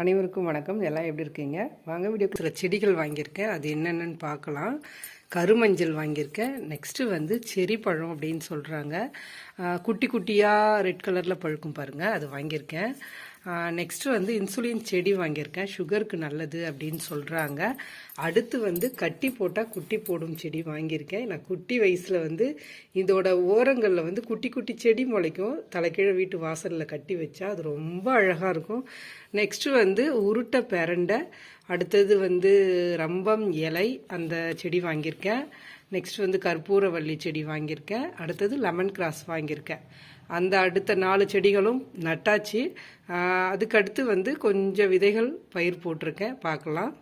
அனைவருக்கும் வணக்கம். எல்லாம் எப்படி இருக்கீங்க? வாங்க வீடியோ சில செடிகள் வாங்கியிருக்கேன். அது என்னென்னு பார்க்கலாம். கருமஞ்சள் வாங்கியிருக்கேன். நெக்ஸ்ட்டு வந்து செரி பழம் அப்படின்னு சொல்கிறாங்க குட்டி குட்டியாக ரெட் கலரில் பழுக்கும் பாருங்கள் அது வாங்கியிருக்கேன். நெக்ஸ்ட்டு வந்து இன்சுலின் செடி வாங்கியிருக்கேன். சுகருக்கு நல்லது அப்படின்னு சொல்கிறாங்க அடுத்து வந்து கட்டி போட்டால் குட்டி போடும் செடி வாங்கியிருக்கேன். நான் குட்டி வயசில் வந்து இதோட ஓரங்களில் வந்து குட்டி குட்டி செடி முளைக்கும். தலைக்கீழ வீட்டு வாசலில் கட்டி வச்சா அது ரொம்ப அழகாக இருக்கும். நெக்ஸ்ட்டு வந்து உருட்டை பெரண்டை. அடுத்தது வந்து ரம்பம் இலை அந்த செடி வாங்கியிருக்கேன். நெக்ஸ்ட் வந்து கற்பூரவள்ளி செடி வாங்கியிருக்கேன். அடுத்தது லெமன் கிராஸ் வாங்கியிருக்கேன். அந்த அடுத்த நாலு செடிகளும் நட்டாச்சு. அதுக்கடுத்து வந்து கொஞ்சம் விதைகள் பயிர் போட்டிருக்கேன். பார்க்கலாம்.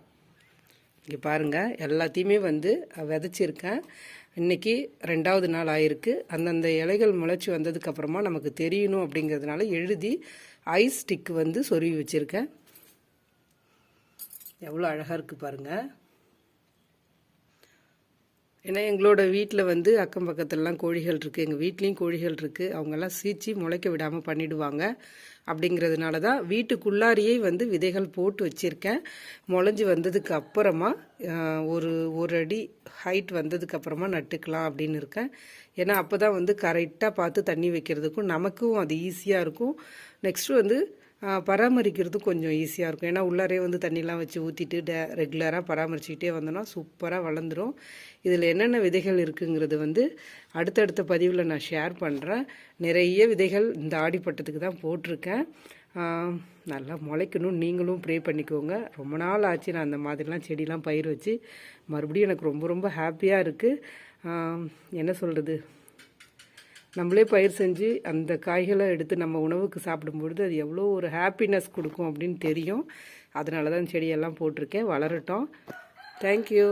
இங்கே பாருங்கள் எல்லாத்தையுமே வந்து விதைச்சிருக்கேன். இன்றைக்கி ரெண்டாவது நாள் ஆயிருக்கு. அந்தந்த இலைகள் முளைச்சி வந்ததுக்கப்புறமா நமக்கு தெரியணும் அப்படிங்கிறதுனால எழுதி ஐஸ் ஸ்டிக் வந்து சொருவி வச்சுருக்கேன். எவ்வளோ அழகாக இருக்குது பாருங்கள் ஏன்னா எங்களோட வீட்டில் வந்து அக்கம் பக்கத்துலலாம் கோழிகள் இருக்குது எங்கள் வீட்லேயும் கோழிகள் இருக்குது அவங்கெல்லாம் சீச்சி முளைக்க விடாமல் பண்ணிவிடுவாங்க அப்படிங்கிறதுனால தான் வீட்டுக்குள்ளாரியே வந்து விதைகள் போட்டு வச்சுருக்கேன். முளைஞ்சி வந்ததுக்கு அப்புறமா ஒரு ஒரு அடி ஹைட் வந்ததுக்கு அப்புறமா நட்டுக்கலாம் அப்படின்னு இருக்கேன். ஏன்னா அப்போ தான் வந்து கரெக்டாக பார்த்து தண்ணி வைக்கிறதுக்கும் நமக்கும் அது ஈஸியாக இருக்கும். நெக்ஸ்ட்டு வந்து பராமரிக்கிறதும் கொஞ்சம் ஈஸியாக இருக்கும். ஏன்னா உள்ளாரே வந்து தண்ணிலாம் வச்சு ஊற்றிட்டு டே ரெகுலராக பராமரிச்சுக்கிட்டே வந்தோன்னா சூப்பராக வளர்ந்துடும் இதில் என்னென்ன விதைகள் இருக்குங்கிறது வந்து அடுத்தடுத்த பதிவில் நான் ஷேர் பண்ணுறேன் நிறைய விதைகள் இந்த ஆடிப்பட்டத்துக்கு தான் போட்டிருக்கேன். நல்லா முளைக்கணும். நீங்களும் ப்ரே பண்ணிக்கோங்க. ரொம்ப நாள் ஆச்சு நான் அந்த மாதிரிலாம் செடிலாம் பயிர் வச்சு. மறுபடியும் எனக்கு ரொம்ப ரொம்ப ஹாப்பியாக இருக்குது என்ன சொல்கிறது நம்மளே பயிர் செஞ்சு அந்த காய்களை எடுத்து நம்ம உணவுக்கு சாப்பிடும்பொழுது அது எவ்வளோ ஒரு ஹாப்பினஸ் கொடுக்கும் அப்படின்னு தெரியும். அதனால தான் செடியெல்லாம் போட்டிருக்கேன் வளரட்டும். தேங்க்யூ